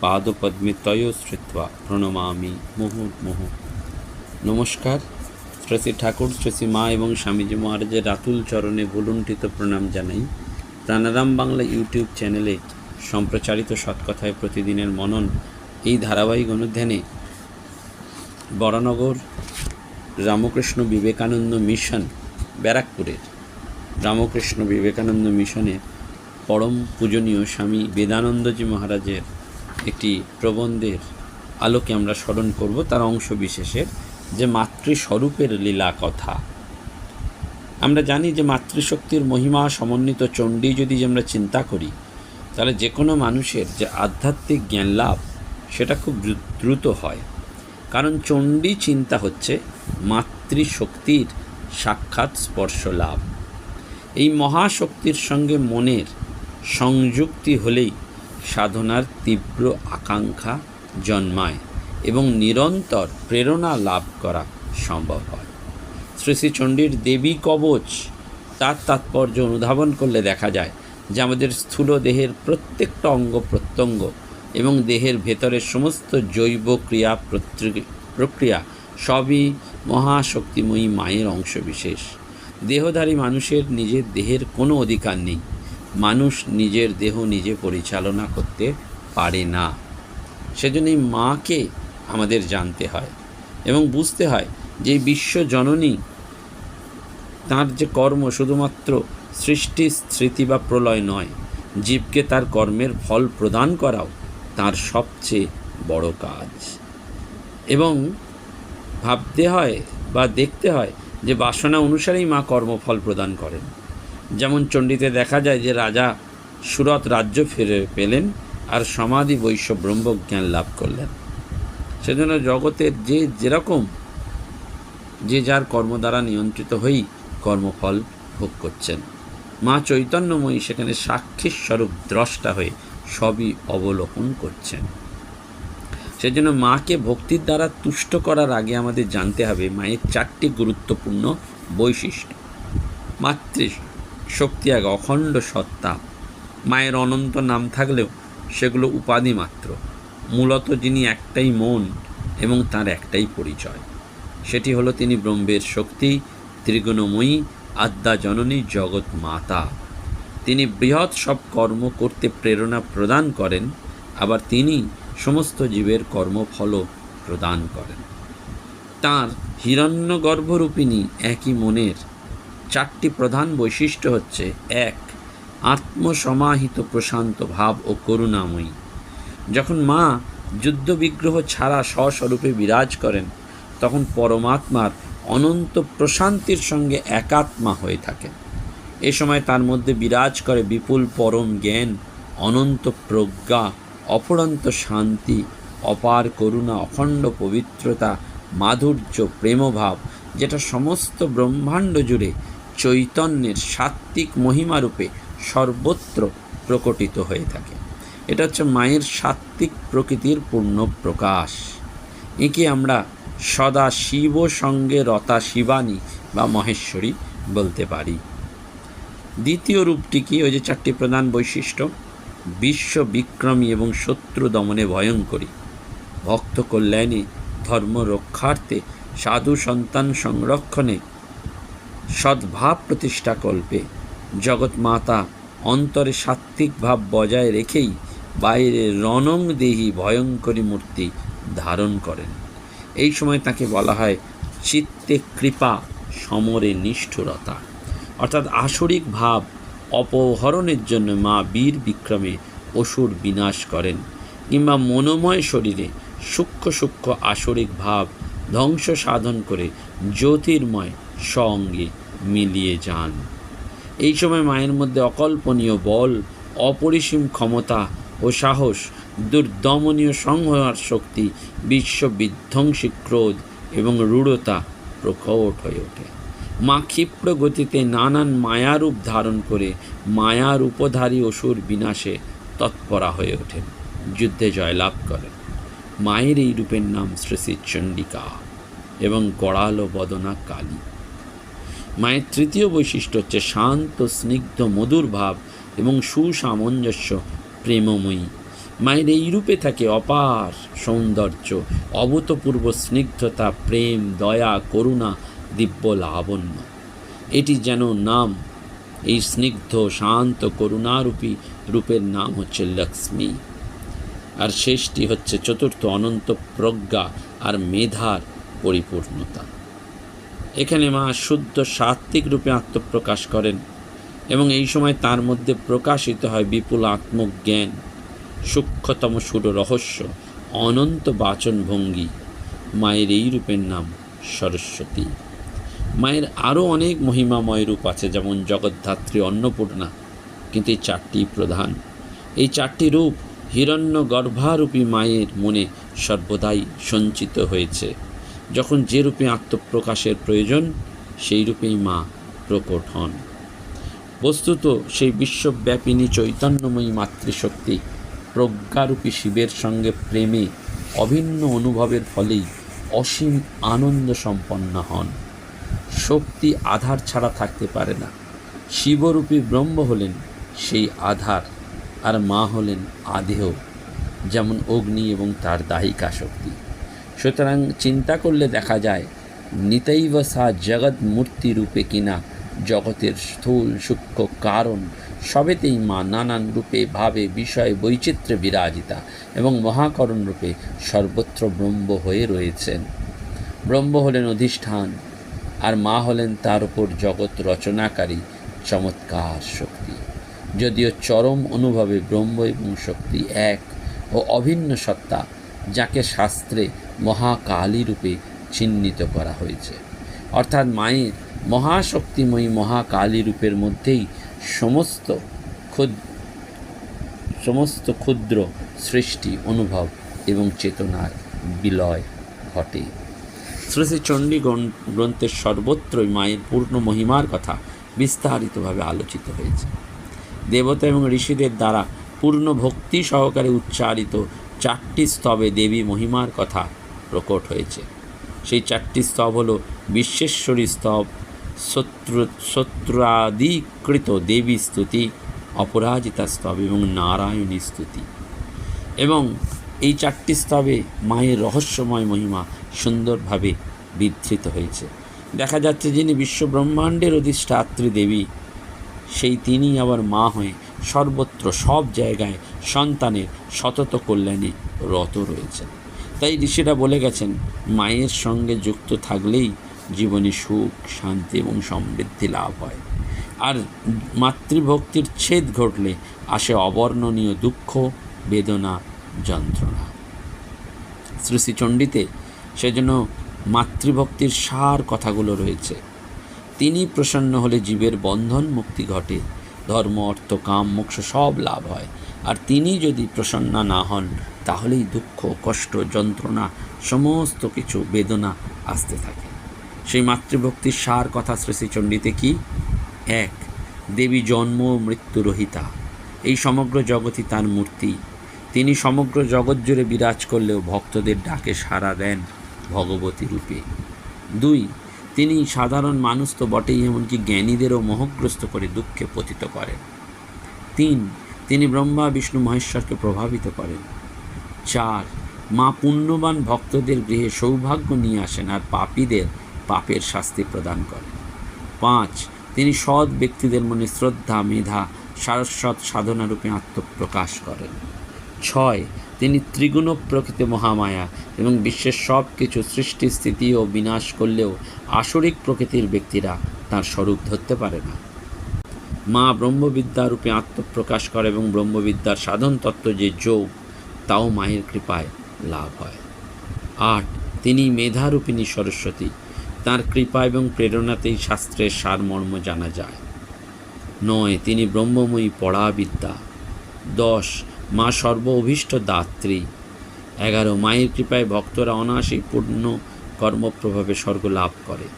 পাদপদ্মে তয় শ্রুত্বা প্রণমামি মুহুর্মুহু নমস্কার শ্রী ঠাকুর শ্রী মা এবং স্বামীজি মহারাজের রাতুল চরণে ভুলুণ্ঠিত প্রণাম জানাই। প্রাণারাম বাংলা ইউটিউব চ্যানেলে সম্প্রচারিত সৎকথায় প্রতিদিনের মনন এই ধারাবাহিক অনুধ্যানে বরানগর রামকৃষ্ণ বিবেকানন্দ মিশন, ব্যারাকপুরের রামকৃষ্ণ বিবেকানন্দ মিশনের পরম পূজনীয় স্বামী বেদানন্দজি মহারাজের একটি প্রবন্ধের আলোকে আমরা স্মরণ করব, তার অংশ বিশেষের যে মাতৃস্বরূপের লীলা কথা। আমরা জানি যে মাতৃশক্তির মহিমা সমন্বিত চণ্ডী যদি আমরা চিন্তা করি, তাহলে যে কোনো মানুষের যে আধ্যাত্মিক জ্ঞান লাভ, সেটা খুব দ্রুত হয়। কারণ চণ্ডী চিন্তা হচ্ছে মাতৃশক্তির সাক্ষাৎ স্পর্শ লাভ। এই মহাশক্তির সঙ্গে মনের সংযুক্তি হলেই সাধনার তীব্র আকাঙ্ক্ষা জন্মায় এবং নিরন্তর প্রেরণা লাভ করা সম্ভব হয়। শ্রী দেবী কবচ, তার তাৎপর্য অনুধাবন করলে দেখা যায় যে আমাদের স্থূল দেহের প্রত্যেকটা অঙ্গ প্রত্যঙ্গ এবং দেহের ভেতরের সমস্ত জৈব ক্রিয়া প্রক্রিয়া সবই মহাশক্তিময়ী মায়ের অংশবিশেষ। দেহধারী মানুষের নিজের দেহের কোনো অধিকার নেই। মানুষ নিজের দেহ নিজে পরিচালনা করতে পারে না। সেজন্য এই মাকে আমাদের জানতে হয় এবং বুঝতে হয় যে বিশ্ব জননী তার যে কর্ম শুধুমাত্র সৃষ্টি, স্মৃতি বা প্রলয় নয়, জীবকে তার কর্মের ফল প্রদান করাও তার সবচেয়ে বড় কাজ। এবং ভাবতে হয় বা দেখতে হয় যে বাসনা অনুসারেই মা কর্মফল প্রদান করেন। যেমন চণ্ডীতে দেখা যায় যে রাজা সুরত রাজ্য ফিরে পেলেন আর সমাধি বৈশ্য ব্রহ্মজ্ঞান লাভ করলেন। সেজন্য জগতের যে যেরকম, যে যার কর্ম দ্বারা নিয়ন্ত্রিত হয়েই কর্মফল ভোগ করছেন। মা চৈতন্যময়ী সেখানে সাক্ষী স্বরূপ দ্রষ্টা হয়ে সবই অবলোকন করছেন। সেজন্য মাকে ভক্তির দ্বারা তুষ্ট করার আগে আমাদের জানতে হবে মায়ের চারটি গুরুত্বপূর্ণ বৈশিষ্ট্য। মাতৃ শক্তি এক অখণ্ড সত্তা। মায়ের অনন্ত নাম থাকলেও সেগুলো উপাধি মাত্র। মূলত যিনি একটাই মন এবং তার একটাই পরিচয়। সেটি হলো তিনি ব্রহ্মের শক্তি, ত্রিগুণময়ী, আদ্যা জননী, জগৎ মাতা। তিনি বৃহৎ সব কর্ম করতে প্রেরণা প্রদান করেন, আবার তিনি সমস্ত জীবের কর্মফলও প্রদান করেন। তাঁর হিরণ্যগর্ভরূপিণী একই মনের চারটি প্রধান বৈশিষ্ট্য হচ্ছে, এক, আত্মসমাহিত প্রশান্ত ভাব ও করুণাময়ী। যখন মা যুদ্ধবিগ্রহ ছাড়া স্বস্বরূপে বিরাজ করেন, তখন পরমাত্মার অনন্ত প্রশান্তির সঙ্গে একাত্মা হয়ে থাকেন। এ সময় তার মধ্যে বিরাজ করে বিপুল পরম জ্ঞান, অনন্ত প্রজ্ঞা, অপরন্ত শান্তি, অপার করুণা, অখণ্ড পবিত্রতা, মাধুর্য, প্রেমভাব, যেটা সমস্ত ব্রহ্মাণ্ড জুড়ে চৈতন্যের সাত্ত্বিক মহিমারূপে সর্বত্র প্রকটিত হয়ে থাকে। এটা হচ্ছে মায়ের সাত্ত্বিক প্রকৃতির পূর্ণ প্রকাশ। একে আমরা সদা শিব সঙ্গে রতা শিবানী বা মহেশ্বরী বলতে পারি। দ্বিতীয় রূপটি কি? ওই যে চারটি প্রধান বৈশিষ্ট্য। বিশ্ব বিক্রমী এবং শত্রু দমনে ভয়ঙ্করী। ভক্ত কল্যাণে, ধর্ম রক্ষার্থে সাধু সন্তান সংরক্ষণে সদ্ভাব প্রতিষ্ঠা কল্পে জগৎ মাতা অন্তরে সাত্ত্বিক ভাব বজায় রেখেই বাইরে রণং দেহি ভয়ঙ্করী মূর্তি ধারণ করেন। এই সময় তাকে বলা হয় চিত্তে কৃপা, সমরে নিষ্ঠুরতা। অর্থাৎ আসরিক ভাব অপহরণের জন্য মা বীর বিক্রমে অসুর বিনাশ করেন কিংবা মনোময় শরীরে সূক্ষ্ম সূক্ষ্ম আসরিক ভাব ধ্বংস সাধন করে জ্যোতির্ময় সঙ্গে মিলিয়ে যান। এই সময় মায়ের মধ্যে অকল্পনীয় বল, অপরিসীম ক্ষমতা ও সাহস, দুর্দমনীয় সংহার শক্তি, বিশ্ব বিধ্বংসী ক্রোধ এবং রূঢ়তা প্রকট হয়ে ওঠে। মা ক্ষিপ্র গতিতে নানান মায়ারূপ ধারণ করে মায়ার উপধারী অসুর বিনাশে তৎপরা হয়ে ওঠেন। যুদ্ধে জয়লাভ করেন। মায়ের এই রূপের নাম শ্রী শ্রী চণ্ডিকা এবং গড়ালো বদনা কালী। মায়ের তৃতীয় বৈশিষ্ট্য হচ্ছে শান্ত, স্নিগ্ধ, মধুর ভাব এবং সুসামঞ্জস্য, প্রেমময়ী। মায়ের এই রূপে থাকে অপার সৌন্দর্য, অভূতপূর্ব স্নিগ্ধতা, প্রেম, দয়া, করুণা, দিব্য লাবণ্য। এটি যেন নাম। এই স্নিগ্ধ, শান্ত, করুণারূপী রূপের নাম হচ্ছে লক্ষ্মী। আর শেষটি হচ্ছে চতুর্থ অনন্ত প্রজ্ঞা আর মেধার পরিপূর্ণতা। এখানে মা শুদ্ধ সাত্ত্বিক রূপে আত্মপ্রকাশ করেন এবং এই সময় তার মধ্যে প্রকাশিত হয় বিপুল আত্মজ্ঞান, সূক্ষ্মতম সুর রহস্য অনন্ত বাচন ভঙ্গি মায়ের এই রূপের নাম সরস্বতী। মায়ের আরও অনেক মহিমাময় রূপ আছে, যেমন জগদ্ধাত্রী অন্নপূর্ণা, কিন্তু এই চারটি প্রধান। এই চারটি রূপ হিরণ্য গর্ভারূপী মায়ের মনে সর্বদাই সঞ্চিত হয়েছে। যখন যে রূপে আত্মপ্রকাশের প্রয়োজন, সেই রূপেই মা প্রকট হন। বস্তুত সেই বিশ্বব্যাপিনী চৈতন্যময়ী মাতৃশক্তি প্রজ্ঞারূপী শিবের সঙ্গে প্রেমে অভিন্ন অনুভবের ফলেই অসীম আনন্দ সম্পন্ন হন। শক্তি আধার ছাড়া থাকতে পারে না। শিবরূপী ব্রহ্ম হলেন সেই আধার, আর মা হলেন আদেহ, যেমন অগ্নি এবং তার দাহিকা শক্তি সুতরাং চিন্তা করলে দেখা যায়, নিতৈব সা জগৎ মূর্তি রূপে কিনা জগতের স্থূল সূক্ষ্ম কারণ সবেতেই মা নানান রূপে ভাবে বিষয় বৈচিত্র্যে বিরাজিতা এবং মহাকরণ রূপে সর্বত্র ব্রহ্ম হয়ে রয়েছেন। ব্রহ্ম হলেন অধিষ্ঠান, আর মা হলেন তার উপর জগৎ রচনাকারী চমৎকার শক্তি। যদিও চরম অনুভবে ব্রহ্ম এবং শক্তি এক ও অভিন্ন সত্তা যাকে শাস্ত্রে মহাকালী রূপে চিহ্নিত করা হয়েছে। অর্থাৎ মায়ের মহাশক্তিময়ী মহাকালী রূপের মধ্যেই সমস্ত ক্ষুদ্র সমস্ত ক্ষুদ্র সৃষ্টি অনুভব এবং চেতনার বিলয় ঘটে। শ্রী শ্রী চণ্ডী গ্রন্থের সর্বত্রই মায়ের পূর্ণ মহিমার কথা বিস্তারিতভাবে আলোচিত হয়েছে। দেবতা এবং ঋষিদের দ্বারা পূর্ণ ভক্তি সহকারে উচ্চারিত চারটি স্তবে দেবী মহিমার কথা প্রকট হয়েছে। সেই চারটি স্তব হল বিশ্বেশ্বরী স্তব, শত্রু শত্রুয়াদিকৃত দেবী স্তুতি, অপরাজিতা স্তব এবং নারায়ণী স্তুতি। এবং এই চারটি স্তবে মায়ের রহস্যময় মহিমা সুন্দরভাবে বিধৃত হয়েছে। দেখা যাচ্ছে যিনি বিশ্বব্রহ্মাণ্ডের অধিষ্ঠাত্রী দেবী, সেই তিনি আবার মা হয়ে সর্বত্র সব জায়গায় সন্তানের সতত কল্যাণে রত রয়েছেন তাই ঋষিরা বলে গেছেন, মায়ের সঙ্গে যুক্ত থাকলেই জীবনে সুখ, শান্তি এবং সমৃদ্ধি লাভ হয়। আর মাতৃভক্তির ছেদ ঘটলে আসে অবর্ণনীয় দুঃখ, বেদনা, যন্ত্রণা। শ্রী শ্রীচণ্ডীতে সেজন্য মাতৃভক্তির সার কথাগুলো রয়েছে। তিনি প্রসন্ন হলে জীবের বন্ধন মুক্তি ঘটে। ধর্ম, অর্থ, কাম, মোক্ষ সব লাভ হয়। আর তিনি যদি প্রসন্না না হন, তাহলেই দুঃখ, কষ্ট, যন্ত্রণা, সমস্ত কিছু, বেদনা আসতে থাকে। সেই মাতৃভক্তির সার কথা শ্রী শ্রীচণ্ডীতে কি? এক, দেবী জন্ম ও মৃত্যু রহিতা। এই সমগ্র জগৎই তার মূর্তি। তিনি সমগ্র জগৎ জুড়ে বিরাজ করলেও ভক্তদের ডাকে সাড়া দেন ভগবতী রূপে। দুই তিনি সাধারণ মানুষ তো বটেই, এমনকি জ্ঞানীদেরও মোহগ্রস্ত করে দুঃখে পতিত করেন। তিন, তিনি ব্রহ্মা, বিষ্ণু, মহেশ্বরকে প্রভাবিত করেন। চার, মা পুণ্যবান ভক্তদের গৃহে সৌভাগ্য নিয়ে আসেন আর পাপীদের পাপের শাস্তি প্রদান করেন। পাঁচ, তিনি সৎ ব্যক্তিদের মনে শ্রদ্ধা, মেধা, সারস্বত সাধনারূপে আত্মপ্রকাশ করেন। ছয় তিনি ত্রিগুণ প্রকৃতি মহামায়া এবং বিশ্বের সব কিছু সৃষ্টি, স্থিতি ও বিনাশ করলেও আসরিক প্রকৃতির ব্যক্তিরা তার স্বরূপ ধরতে পারে না। মা ব্রহ্মবিদ্যা রূপে আত্মপ্রকাশ করে এবং ব্রহ্মবিদ্যার সাধন তত্ত্ব যে যোগ, তাও মায়ের কৃপায় লাভ হয়। আট, তিনি মেধারূপিণী সরস্বতী। তার কৃপা এবং প্রেরণাতেই শাস্ত্রের সারমর্ম জানা যায়। নয়, তিনি ব্রহ্মময়ী পড়াবিদ্যা। দশ মা সর্ব অভীষ্ট দাত্রী। এগারো, মায়ের কৃপায় ভক্তরা অনায়াসেই পূর্ণ কর্মপ্রভাবে স্বর্গ লাভ করে।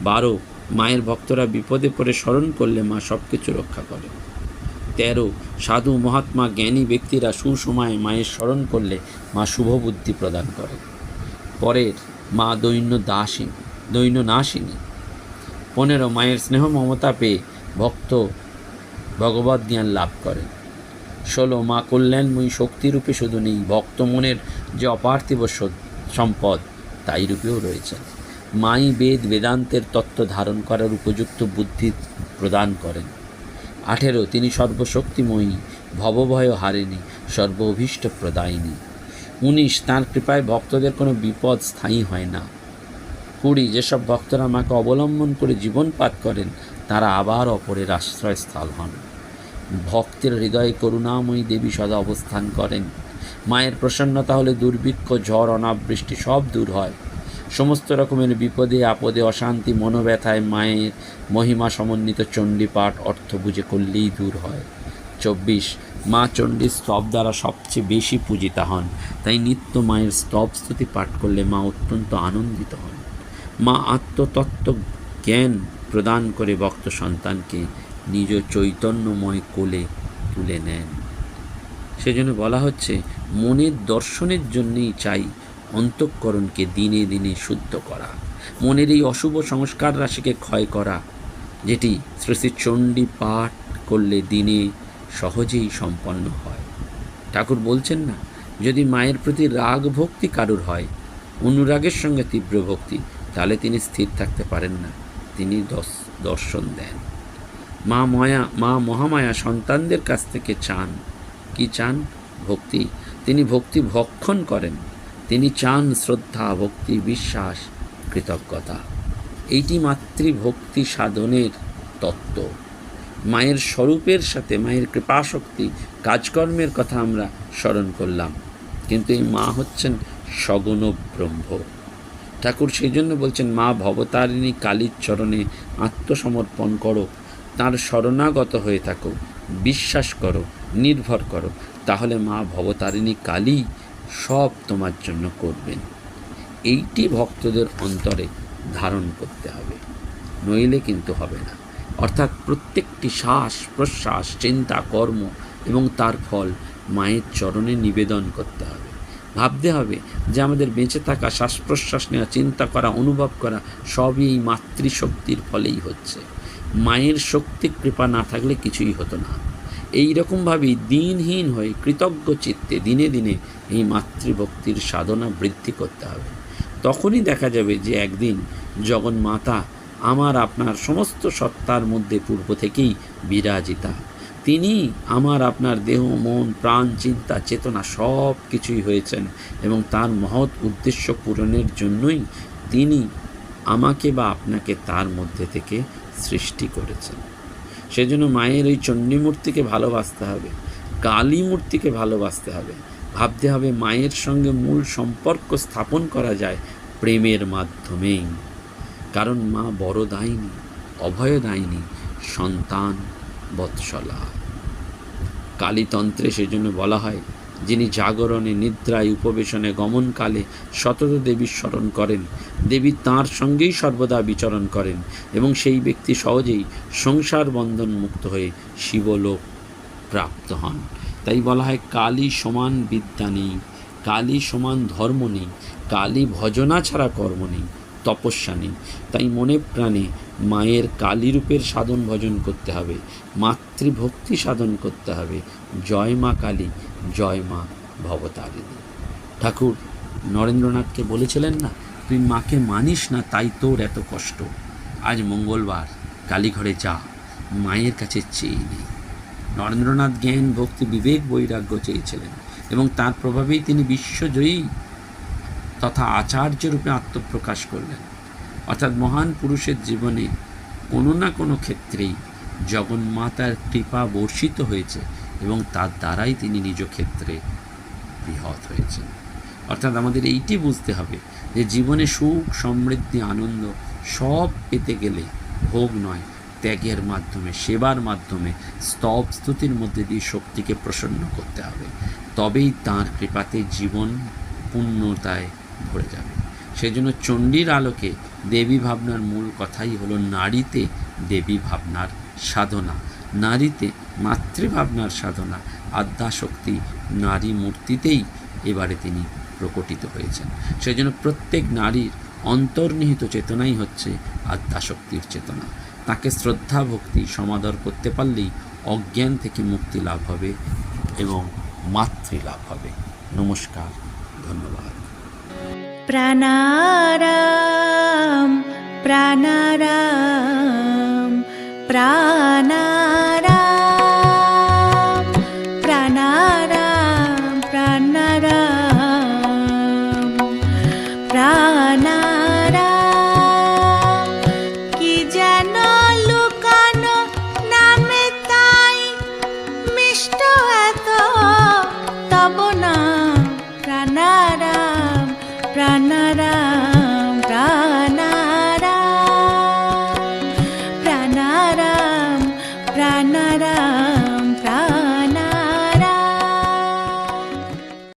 বারো, মায়ের ভক্তরা বিপদে পড়ে স্মরণ করলে মা সব কিছু রক্ষা করে। তেরো, সাধু, মহাত্মা, জ্ঞানী ব্যক্তিরা সুসময়ে মায়ের স্মরণ করলে মা শুভ বুদ্ধি প্রদান করে। পরের, মা দৈন্য দাসী দৈন্য নাসিনী। পনেরো, মায়ের স্নেহ মমতা পেয়ে ভক্ত ভগবত জ্ঞান লাভ করে। ষোলো মা কল্যাণময়ী শক্তিরূপে শুধু নেই, ভক্ত মনের যে অপার্থিব সম্পদ, তাই রূপেও রয়েছে। মাই বেদ বেদান্তের তত্ত্ব ধারণ করার উপযুক্ত বুদ্ধি প্রদান করেন। আঠেরো, তিনি সর্বশক্তিময়ী, ভবভয় হারেনি সর্ব অভীষ্ট প্রদায়িনী। উনিশ, তাঁর কৃপায় ভক্তদের কোনো বিপদ স্থায়ী হয় না। কুড়ি, যেসব ভক্তরা মাকে অবলম্বন করে জীবন জীবনপাত করেন, তারা আবার অপরের আশ্রয়স্থল হন। ভক্তের হৃদয়ে করুণাময়ী দেবী সদা অবস্থান করেন। মায়ের প্রসন্নতা হলে দুর্ভিক্ষ, ঝড়, অনাবৃষ্টি সব দূর হয়। সমস্ত রকমের বিপদে, আপদে, অশান্তি, মনোব্যথায় মায়ের মহিমা সমন্বিত চণ্ডীপাঠ অর্থ বুঝে করলেই দূর হয়। চব্বিশ, মা চণ্ডীর স্তব দ্বারা সবচেয়ে বেশি পূজিতা হন। তাই নিত্য মায়ের স্তব স্তুতি পাঠ করলে মা অত্যন্ত আনন্দিত হন। মা আত্মতত্ত্ব জ্ঞান প্রদান করে ভক্ত সন্তানকে নিজ চৈতন্যময় কোলে তুলে নেন। সেজন্য বলা হচ্ছে, মনের দর্শনের জন্যই চাই অন্তঃকরণকে দিনে দিনে শুদ্ধ করা। মনের এই অশুভ সংস্কার রাশিকে ক্ষয় করা, যেটি শ্রী চণ্ডী পাঠ করলে দিনে সহজেই সম্পন্ন হয়। ঠাকুর বলছেন না, যদি মায়ের প্রতি রাগ ভক্তি কারুর হয়, অনুরাগের সঙ্গে তীব্র ভক্তি, তাহলে তিনি স্থির থাকতে পারেন না। তিনি দর্শন দেন। মা ময়া, মা মহামায়া সন্তানদের কাছ থেকে চান। কি চান? ভক্তি। তিনি ভক্তি ভক্ষণ করেন। তিনি চান শ্রদ্ধা, ভক্তি, বিশ্বাস, কৃতজ্ঞতা। এইটি মাতৃভক্তি সাধনের তত্ত্ব। মায়ের স্বরূপের সাথে, মায়ের কৃপাশক্তি কাজকর্মের কথা আমরা স্মরণ করলাম। কিন্তু এই মা হচ্ছেন সগুণ ব্রহ্ম ঠাকুর সেই জন্য বলছেন, মা ভবতারিণী কালীর চরণে আত্মসমর্পণ করো তার শরণাগত হয়ে থাকো, বিশ্বাস করো, নির্ভর করো, তাহলে মা ভবতারিণী কালী সব তোমার জন্য করবেন। এইটি ভক্তদের অন্তরে ধারণ করতে হবে, নইলে কিন্তু হবে না। অর্থাৎ প্রত্যেকটি শ্বাস, প্রশ্বাস, চিন্তা, কর্ম এবং তার ফল মায়ের চরণে নিবেদন করতে হবে। ভাবতে হবে যে আমাদের বেঁচে থাকা শ্বাস প্রশ্বাস নেওয়া, চিন্তা করা, অনুভব করা সবই এই মাতৃশক্তির ফলেই হচ্ছে। মায়ের শক্তি, কৃপা না থাকলে কিছুই হতো না। এই রকমভাবেই দিনহীন হয়ে কৃতজ্ঞ চিত্তে দিনে দিনে এই মাতৃভক্তির সাধনা বৃদ্ধি করতে হবে। তখনই দেখা যাবে যে একদিন জগন্মাতা আমার আপনার সমস্ত সত্তার মধ্যে পূর্ব থেকেই বিরাজিতা। তিনি আমার আপনার দেহ, মন, প্রাণ, চিন্তা, চেতনা সব কিছুই হয়েছেন এবং তার মহৎ উদ্দেশ্য পূরণের জন্যই তিনি আমাকে বা আপনাকে তার মধ্যে থেকে সৃষ্টি করেছেন। সেজন্য মায়ের ওই চণ্ডী মূর্তিকে ভালোবাসতে হবে কালী মূর্তিকে ভালোবাসতে হবে। ভাবতে হবে মায়ের সঙ্গে মূল সম্পর্ক স্থাপন করা যায় প্রেমের মাধ্যমেই। কারণ মা বড় দায়নি অভয়দায়িনী সন্তান বৎসলা। কালীতন্ত্রে সেজন্য বলা হয় যিনি জাগরণে, নিদ্রায়, উপবেশনে, গমনকালে সতত দেবীর স্মরণ করেন। দেবী তাঁর সঙ্গেই সর্বদা বিচরণ করেন এবং সেই ব্যক্তি সহজেই সংসার বন্ধন মুক্ত হয়ে শিবলোক প্রাপ্ত হন। তাই বলা হয়, কালী সমান বিদ্যা নেই, কালী সমান ধর্ম নেই, কালী ভজনা ছাড়া কর্ম নেই, তপস্যা নেই। তাই মনে প্রাণে মায়ের কালীরূপের সাধন ভজন করতে হবে, মাতৃভক্তি সাধন করতে হবে। জয় মা কালী জয় মা ভবতারিণী। ঠাকুর, নরেন্দ্রনাথকে বলেছিলেন না, তুই মাকে মানিস না, তাই তোর এত কষ্ট। আজ মঙ্গলবার, কালীঘরে যা, মায়ের কাছে চেয়ে নেই নরেন্দ্রনাথ জ্ঞান, ভক্তি, বিবেক, বৈরাগ্য চেয়েছিলেন এবং তার প্রভাবেই তিনি বিশ্বজয়ী তথা আচার্য রূপে আত্মপ্রকাশ করলেন। অর্থাৎ মহান পুরুষের জীবনে কোনো না কোনো ক্ষেত্রেই জগন্মাতার কৃপা বর্ষিত হয়েছে। এবং তার দ্বারাই তিনি নিজ ক্ষেত্রে বৃহৎ হয়েছেন। অর্থাৎ আমাদের এইটি বুঝতে হবে যে জীবনে সুখ, সমৃদ্ধি, আনন্দ সব পেতে গেলে ভোগ নয়, ত্যাগের মাধ্যমে, সেবার মাধ্যমে স্তব স্তুতির মধ্যে দিয়ে শক্তিকে প্রসন্ন করতে হবে। তবেই তাঁর কৃপাতে জীবন পূর্ণতায় ভরে যাবে। সেই জন্য চণ্ডীর আলোকে দেবী ভাবনার মূল কথাই হলো নারীতে দেবী ভাবনার সাধনা। নারীতে মাতৃভাবনার সাধনা, আদ্যাশক্তি, নারী মূর্তিতেই এবারে তিনি প্রকটিত হয়েছেন। সেই জন্য প্রত্যেক নারীর অন্তর্নিহিত চেতনাই হচ্ছে আদ্যাশক্তির চেতনা। তাকে শ্রদ্ধা, ভক্তি, সমাদর করতে পারলেই অজ্ঞান থেকে মুক্তি লাভ হবে এবং মাতৃ লাভ হবে। নমস্কার, ধন্যবাদ। প্রাণারাম প্রাণারাম প্রাণারাম